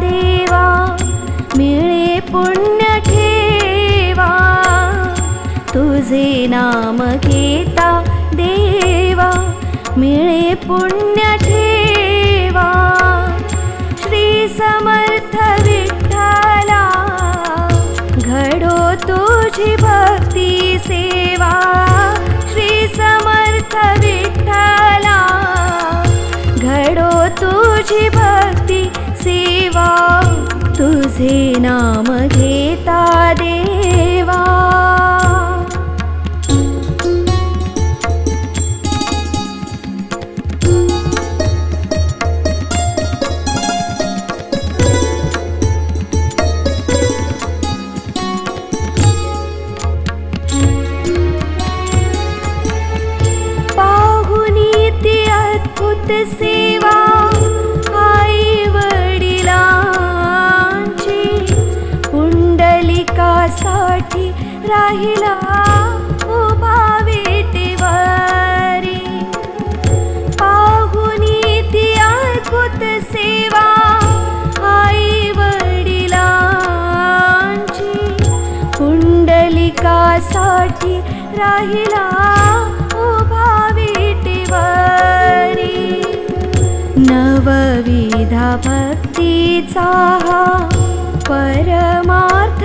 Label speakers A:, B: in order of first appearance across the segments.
A: देवा मिळे पुण्य ठेवा. तुझे नाम घेता देवा मिळे पुण्य ठेवा. श्री समर्थ विठ्ठला घडो तुझी भक्ती सेवा. श्री समर्थ विठ्ठला घडो तुझी भक्ती सेवा तुझे नाम घेता राहिला उभा वेटेवारी. पाहुनी ती अद्भुत सेवा आई वडिलांची. कुंडलिकासाठी राहिला उभा विटेवरी. नवविधा भक्तीचा परमार्थ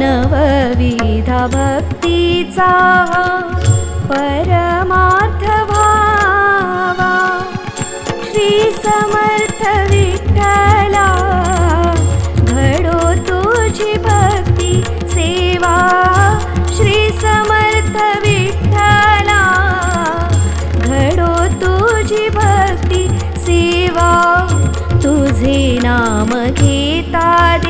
A: नवविधा भक्तीचा परमार्थ भावा श्री समर्थ विठ्ठला घडो तुझी भक्ती सेवा. श्री समर्थ विठ्ठला घडो तुझी भक्ती सेवा. तुझे नाम घेता दे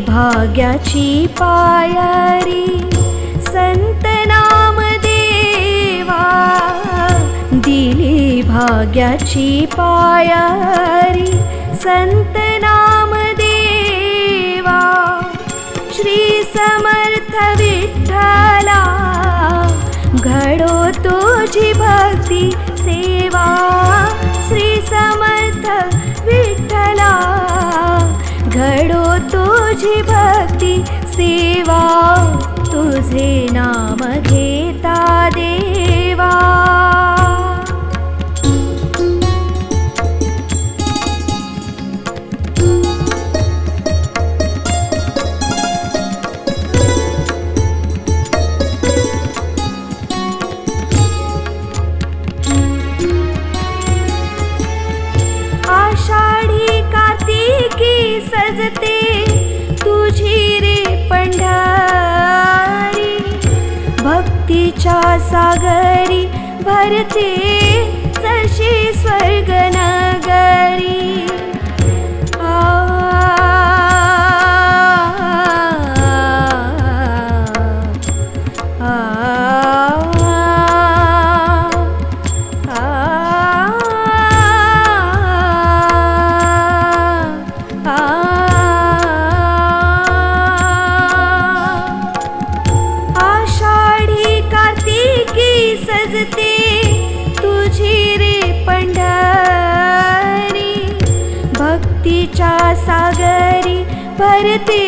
A: भाग्याची पायरी. संत नाम देवा दिली भाग्याची पायरी. संत नाम देवा श्री समर्थ विठ्ठला. घडो तुझी भक्ती सेवा श्री समर्थ विठ्ठला तुझी भक्ती सेवा तुझे नाम घेता देवा. आषाढी कार्तिकी सजते सागरी भरते पण्ड भक्ति च सागरी भरते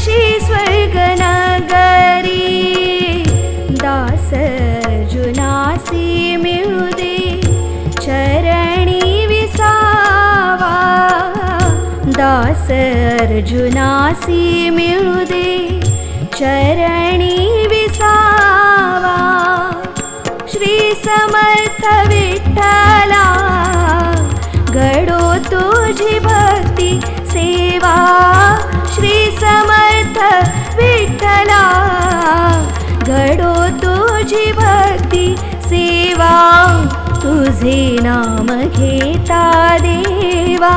A: शि स्वर्गनगरि दास जुनासी मिळुदे चरणी विसावा. दास अर्जुनासी मिळुदे चरणी विसावा. श्री समर्थ विठ्ठला घडो तुझी भक्ती सेवा श्री समर्थ विठ्ठला घडो तुझी भक्ती सेवा तुझे नाम घेता देवा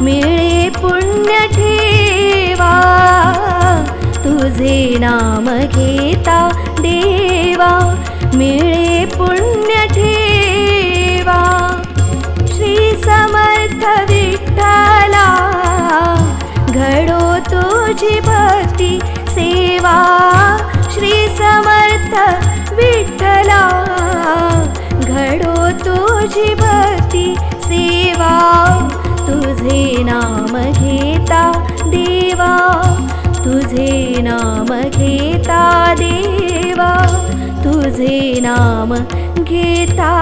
A: मिळे पुण्य ठेवा तुझे नाम घेता देवा मिळे विठ्ठला घडो तुझी भक्ती सेवा तुझे नाम घेता देवा तुझे नाम घेता देवा तुझे नाम घेता